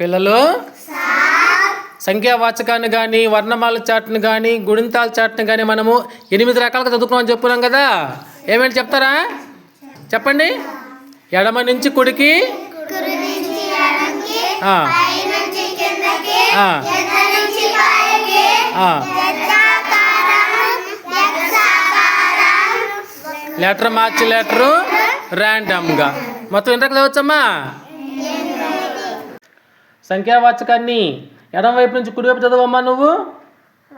పిల్లలు? సంఖ్యావాచకాన్ని కానీ వర్ణమాల చాట్ని కానీ గుణింతాల చాట్ని కానీ మనము ఎనిమిది రకాలుగా చదువుకున్నామని చెప్పున్నాం కదా? ఏమేంటి చెప్తారా? చెప్పండి. ఎడమ నుంచి కుడికి? లెటర్ మార్చి లెటరు ర్యాండమ్గా. మొత్తం ఎన్ని రకాలు చదవచ్చమ్మా? సంఖ్యావాచకాన్ని ఎడమ వైపు నుంచి కుడివైపు చదవమ్మా నువ్వు?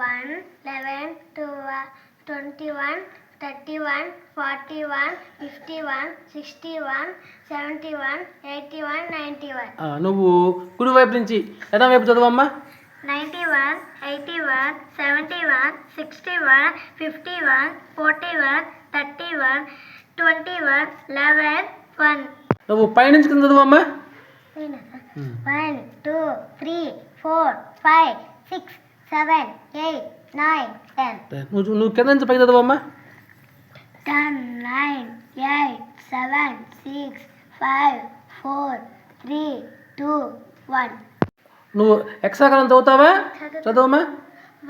One eleven two twenty one thirty one forty one fifty one sixty one seventy one eighty one ninety one నువ్వు కుడివైపు నుంచి ఎడమ వైపు చదవమ్మా. Ninety one eighty one seventy one sixty one fifty one forty one thirty one twenty one eleven one. నువ్వు పైనుంచి కింద చదవమ్మా. One two three four five six seven eight nine ten. నువ్వు నువ్వు కింద నుంచి పైకి చదవమ్మా ten nine eight seven six five four three two one. నువ్వు ఎక్సాకాలం చదువుతావా? చదవమ్మా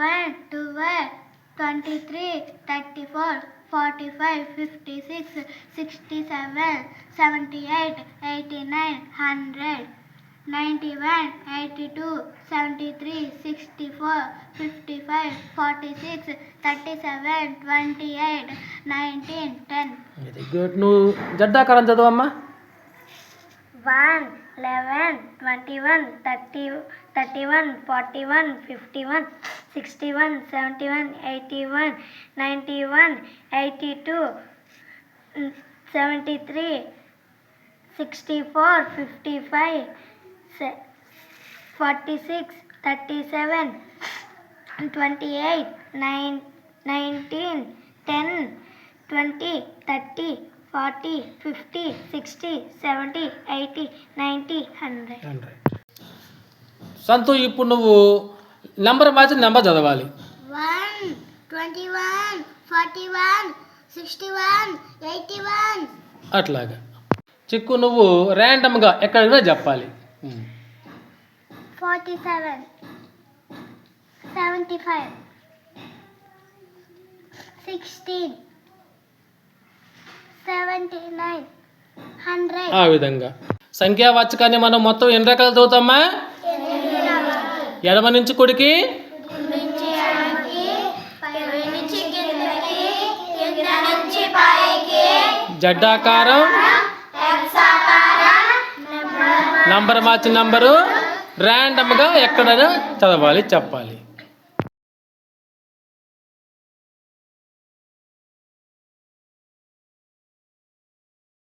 one two one twenty three thirty four forty five fifty six sixty seven seventy eight eighty nine hundred. Ninety one eighty two seventy three sixty four fifty five forty six thirty seven twenty eight nineteen ten. Very good నువ్వు జడ్డాకారం చదవమ్మా? One eleven twenty one thirty thirty one forty one fifty one sixty one seventy one eighty one ninety one eighty two seventy three sixty four fifty five forty six thirty seven twenty eight nine nineteen ten twenty thirty forty fifty sixty seventy eighty ninety hundred Santu ఇప్పుడు నువ్వు number మార్చి number చదవాలి. One twenty one forty one sixty one eighty one అట్లాగా. చిక్కు నువ్వు ర్యాండమ్గా ఎక్కడైనా చెప్పాలి. Forty seven seventy five sixteen seventy nine hundred ఆ విధంగా. సంఖ్యావాచకాన్ని మనం మొత్తం ఎన్ని రకాలు చదువుతామా? ఎడమ నుంచి కుడికి? జడ్డాకారం? నంబర్ మార్చిన నంబరు ర్యాండమ్గా ఎక్కడైనా చదవాలి చెప్పాలి.